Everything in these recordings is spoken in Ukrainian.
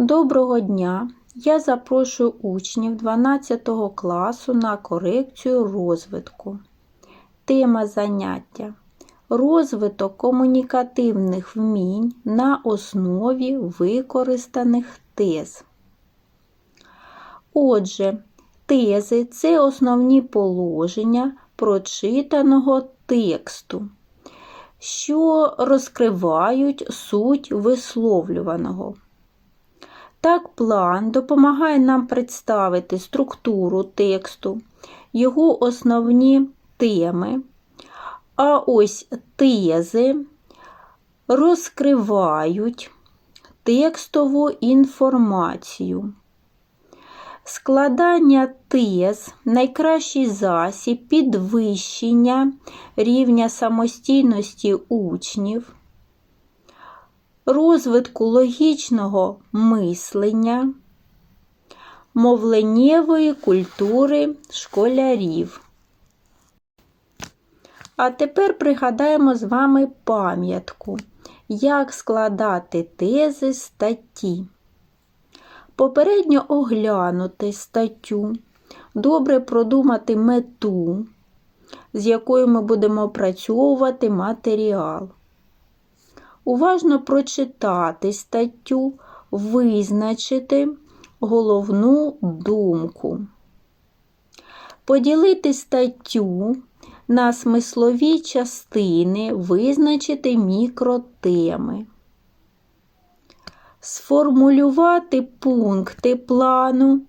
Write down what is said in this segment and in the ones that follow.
Доброго дня! Я запрошую учнів 12 класу на корекцію розвитку. Тема заняття розвиток комунікативних вмінь на основі використаних тез. Отже, тези це основні положення прочитаного тексту, що розкривають суть висловлюваного. Так, план допомагає нам представити структуру тексту, його основні теми, а ось тези розкривають текстову інформацію. Складання тез найкращий засіб підвищення рівня самостійності учнів розвитку логічного мислення, мовленнєвої культури школярів. А тепер пригадаємо з вами пам'ятку, як складати тези статті. Попередньо оглянути статтю, добре продумати мету, з якою ми будемо опрацьовувати матеріал уважно прочитати статтю, визначити головну думку. Поділити статтю на смислові частини, визначити мікротеми. Сформулювати пункти плану,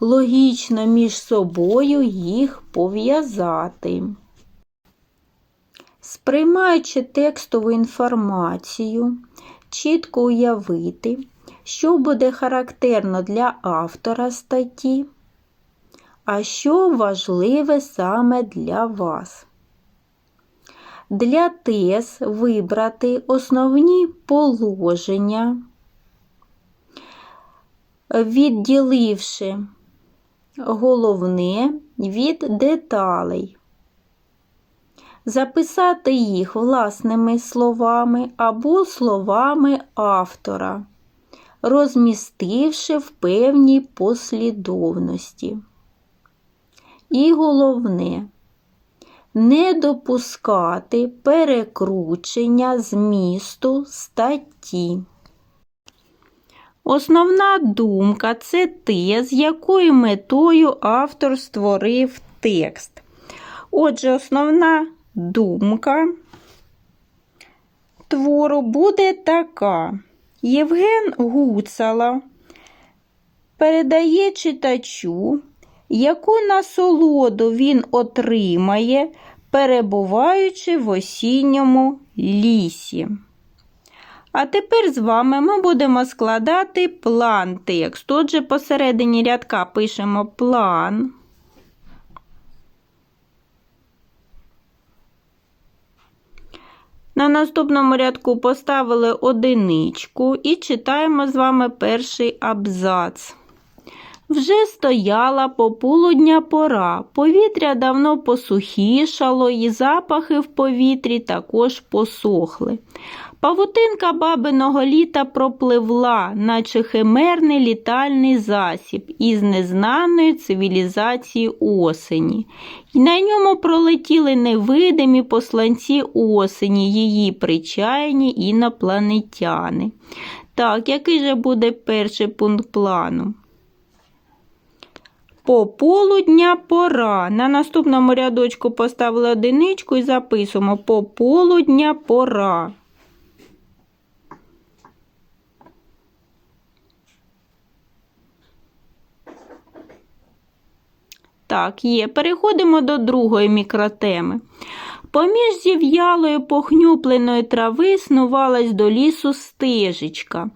логічно між собою їх пов'язати. Сприймаючи текстову інформацію, чітко уявити, що буде характерно для автора статті, а що важливе саме для вас. Для тез вибрати основні положення, відділивши головне від деталей записати їх власними словами або словами автора, розмістивши в певній послідовності. І головне, не допускати перекручення змісту статті. Основна думка це те, з якою метою автор створив текст. Отже, основна думка твору буде така. Євген Гуцала передає читачу, яку насолоду він отримає, перебуваючи в осінньому лісі. А тепер з вами ми будемо складати план тексту. Отже, посередині рядка пишемо план. На наступному рядку поставили одиничку і читаємо з вами перший абзац. Вже стояла пополудня пора, повітря давно посухішало, і запахи в повітрі також посохли. Павутинка бабиного літа пропливла, наче химерний літальний засіб із незнаної цивілізації осені, І на ньому пролетіли невидимі посланці осені, її причайні інопланетяни. Так, який же буде перший пункт плану? Пополудня пора. На наступному рядочку поставили одиничку і записуємо пополудня пора. Так, є. Переходимо до другої мікротеми. Поміж зів'ялої похнюпленої трави снувалась до лісу стежечка.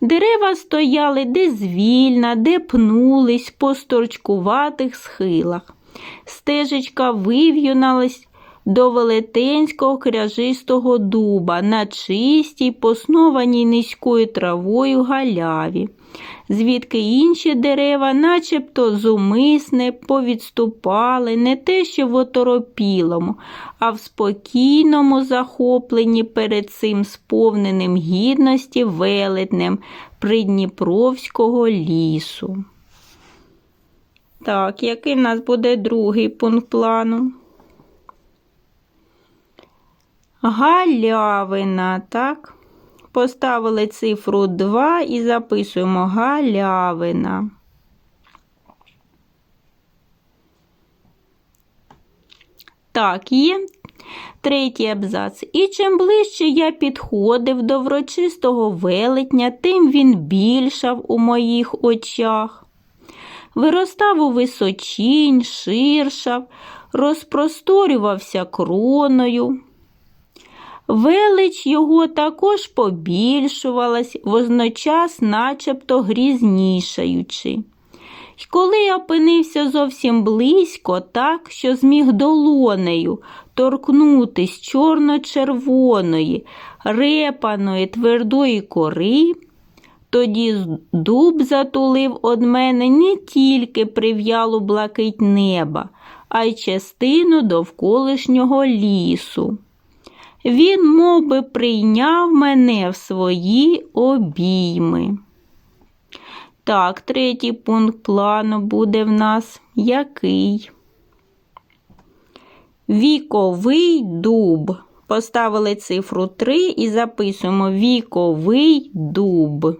Дерева стояли де звільна, де пнулись по сторчкуватих схилах. Стежечка вив'юналась до велетенського кряжистого дуба на чистій, поснованій низькою травою галяві, звідки інші дерева, начебто зумисне, повідступали не те, що в оторопілому, а в спокійному захопленні перед цим сповненим гідності велетнем Придніпровського лісу. Так, який в нас буде другий пункт плану? Галявина, так? Поставили цифру 2 і записуємо галявина. Так, є третій абзац. І чим ближче я підходив до врочистого велетня, тим він більшав у моїх очах. Виростав у височінь, ширшав, розпросторювався кроною. Велич його також побільшувалась, водночас начебто грізнішаючи. І коли я опинився зовсім близько, так, що зміг долонею торкнутись чорно-червоної, репаної твердої кори, тоді дуб затулив од мене не тільки прив'ялу блакить неба, а й частину довколишнього лісу. Він мов би, прийняв мене в свої обійми. Так, третій пункт плану буде в нас який? Віковий дуб. Поставили цифру 3 і записуємо віковий дуб.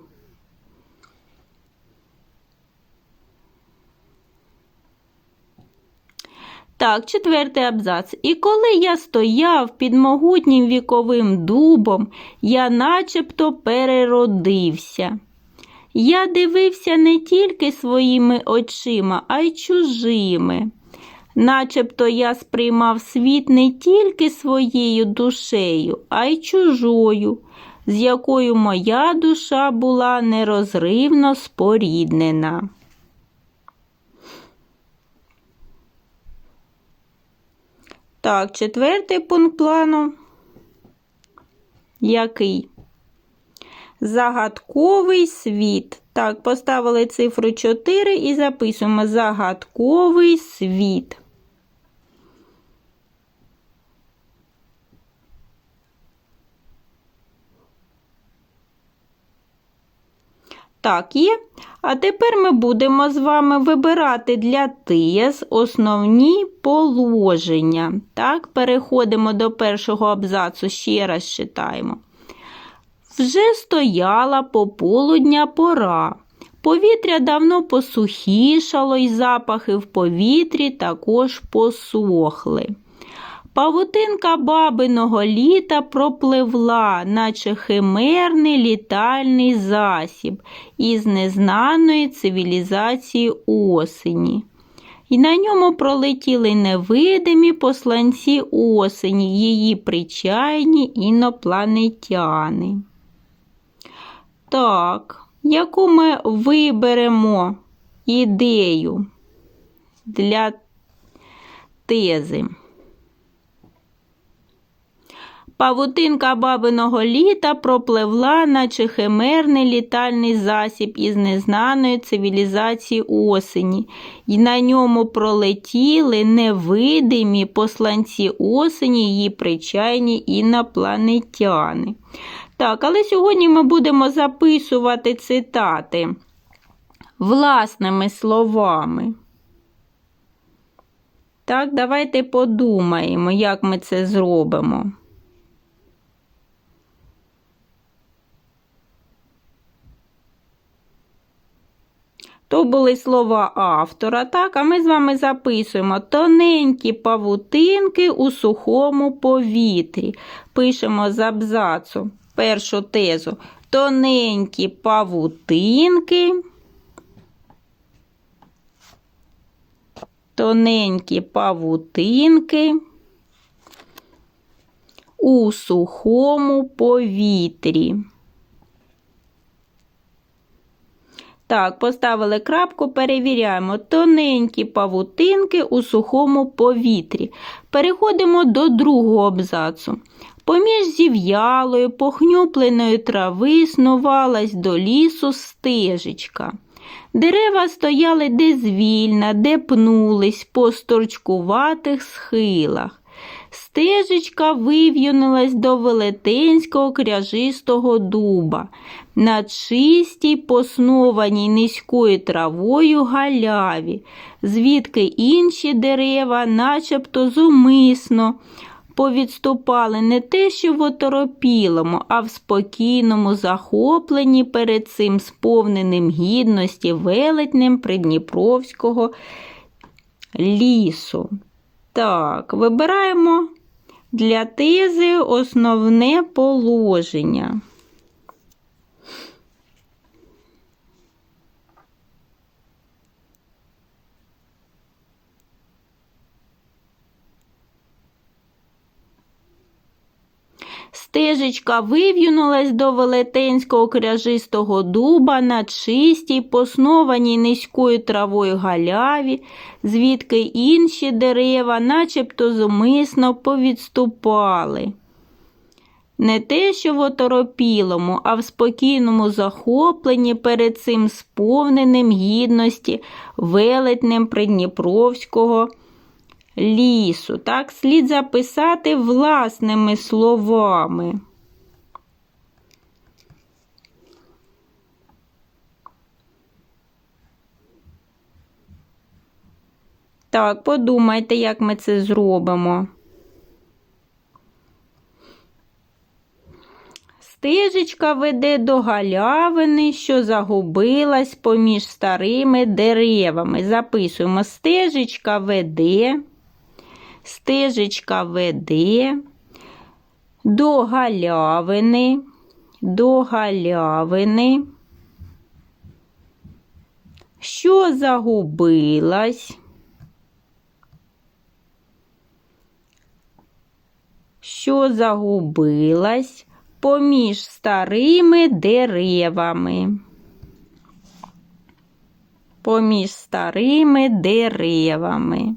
Так, четвертий абзац. І коли я стояв під могутнім віковим дубом, я начебто переродився. Я дивився не тільки своїми очима, а й чужими. Начебто я сприймав світ не тільки своєю душею, а й чужою, з якою моя душа була нерозривно споріднена. Так, четвертий пункт плану. Який? Загадковий світ. Так, поставили цифру 4 і записуємо загадковий світ. Так, є. А тепер ми будемо з вами вибирати для тез основні положення. Так, переходимо до першого абзацу, ще раз читаємо. Вже стояла пополудня пора. Повітря давно посухішало, і запахи в повітрі також посохли. Павутинка бабиного літа пропливла, наче химерний літальний засіб із незнаної цивілізації осені. І на ньому пролетіли невидимі посланці осені, її причайні інопланетяни. Так, яку ми виберемо ідею для тези? Павутинка бабиного літа пропливла, наче химерний літальний засіб із незнаної цивілізації осені, і на ньому пролетіли невидимі посланці осені, її причайні інопланетяни. Так, але сьогодні ми будемо записувати цитати власними словами. Так, давайте подумаємо, як ми це зробимо. То були слова автора, так, а ми з вами записуємо тоненькі павутинки у сухому повітрі. Пишемо з абзацу першу тезу. Тоненькі павутинки. Тоненькі павутинки у сухому повітрі. Так, поставили крапку, перевіряємо тоненькі павутинки у сухому повітрі. Переходимо до другого абзацу. Поміж зів'ялої, похнюпленої трави снувалась до лісу стежечка. Дерева стояли де звільна, де пнулись по сторчкуватих схилах. Стежечка вив'юнилась до велетенського кряжистого дуба, на чистій, поснованій низькою травою галяві, звідки інші дерева, начебто зумисно, повідступали не те, що в оторопілому, а в спокійному захопленні перед цим сповненим гідності велетнем Придніпровського лісу. Так, вибираємо для тези основне положення. Стежечка вив'юнулась до велетенського кряжистого дуба на чистій, поснованій низькою травою галяві, звідки інші дерева, начебто зумисно повідступали. Не те, що в оторопілому, а в спокійному захопленні перед цим сповненим гідності велетнем Придніпровського лісу. Так, слід записати власними словами. Так, подумайте, як ми це зробимо. Стежечка веде до галявини, що загубилась поміж старими деревами. Записуємо, стежечка веде стежечка веде до галявини, до галявини, що загубилась, що загубилась поміж старими деревами. Поміж старими деревами.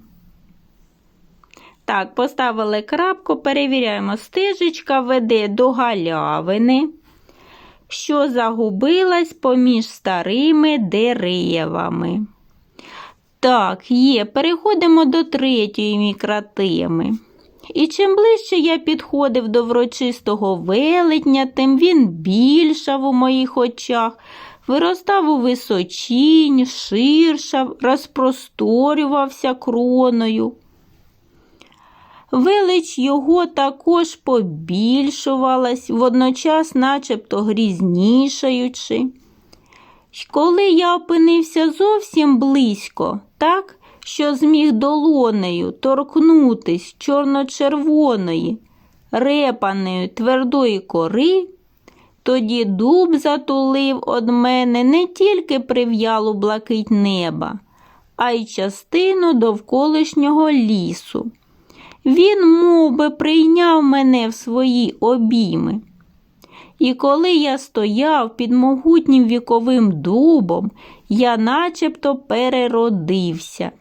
Так, поставили крапку, перевіряємо, стежечка веде до галявини, що загубилась поміж старими деревами. Так, є, переходимо до третьої мікротеми. І чим ближче я підходив до врочистого велетня, тим він більшав у моїх очах, виростав у височінь, ширшав, розпросторювався кроною. Велич його також побільшувалась, водночас начебто грізнішаючи. Коли я опинився зовсім близько, так, що зміг долонею торкнутись чорно-червоної, репаної твердої кори, тоді дуб затулив од мене не тільки прив'ялу блакить неба, а й частину довколишнього лісу. Він мов би, прийняв мене в свої обійми. І коли я стояв під могутнім віковим дубом, я начебто переродився.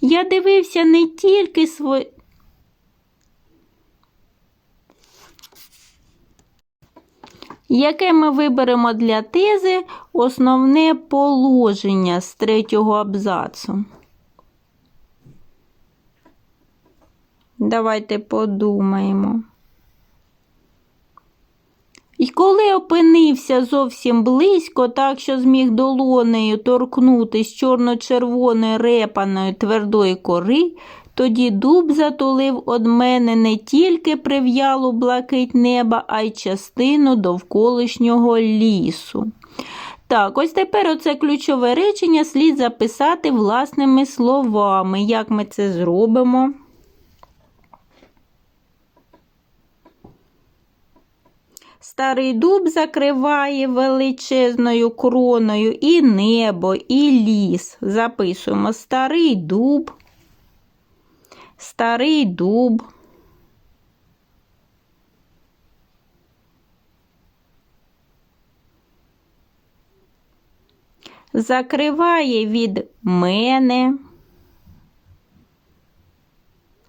Я дивився не тільки свої. Яке ми виберемо для тези основне положення з третього абзацу? Давайте подумаємо. І коли опинився зовсім близько, так що зміг долонею торкнутись чорно-червоної репаної твердої кори, тоді дуб затулив од мене не тільки прив'ялу блакить неба, а й частину довколишнього лісу. Так, ось тепер оце ключове речення слід записати власними словами. Як ми це зробимо? Старий дуб закриває величезною кроною і небо, і ліс. Записуємо старий дуб, старий дуб. закриває від мене.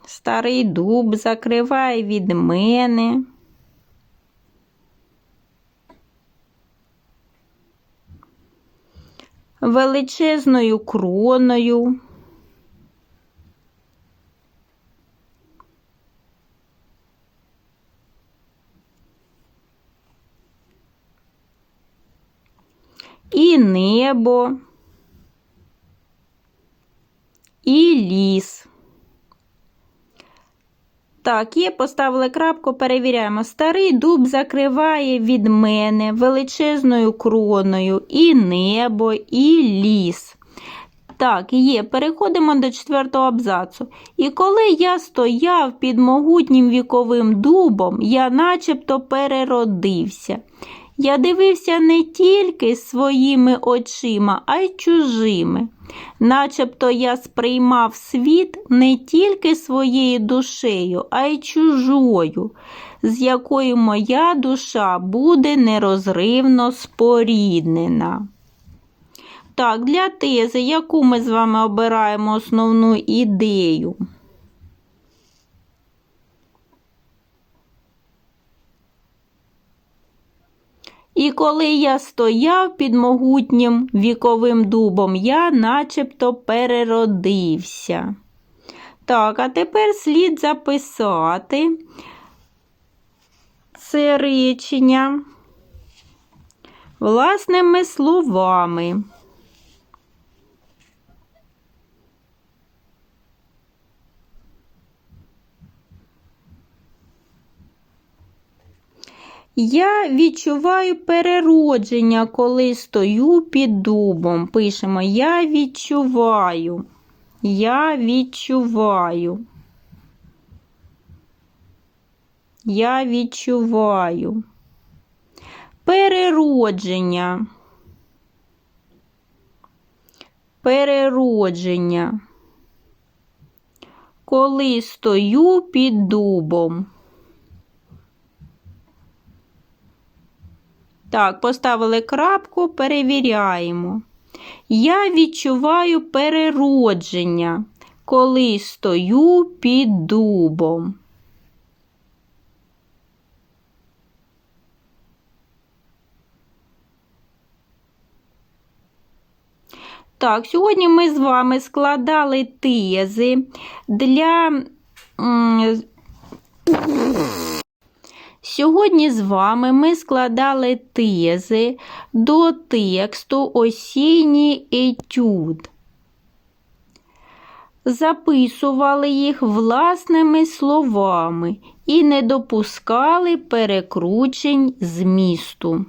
Старий дуб закриває від мене. Величезною кроною. І небо, і ліс. Так, є, поставили крапку, перевіряємо. Старий дуб закриває від мене величезною кроною і небо, і ліс. Так, є, переходимо до четвертого абзацу. І коли я стояв під могутнім віковим дубом, я начебто переродився. Я дивився не тільки своїми очима, а й чужими. Начебто я сприймав світ не тільки своєю душею, а й чужою, з якою моя душа буде нерозривно споріднена. Так, для тези, яку ми з вами обираємо основну ідею. І коли я стояв під могутнім віковим дубом, я начебто переродився. Так, а тепер слід записати це речення власними словами. Я відчуваю переродження, коли стою під дубом. Пишемо Я відчуваю. Я відчуваю. Я відчуваю. Переродження. Переродження. Коли стою під дубом. Так, поставили крапку, перевіряємо. Я відчуваю переродження, коли стою під дубом. Так, сьогодні ми з вами складали тези для. Сьогодні з вами ми складали тези до тексту осінній етюд. Записували їх власними словами і не допускали перекручень змісту.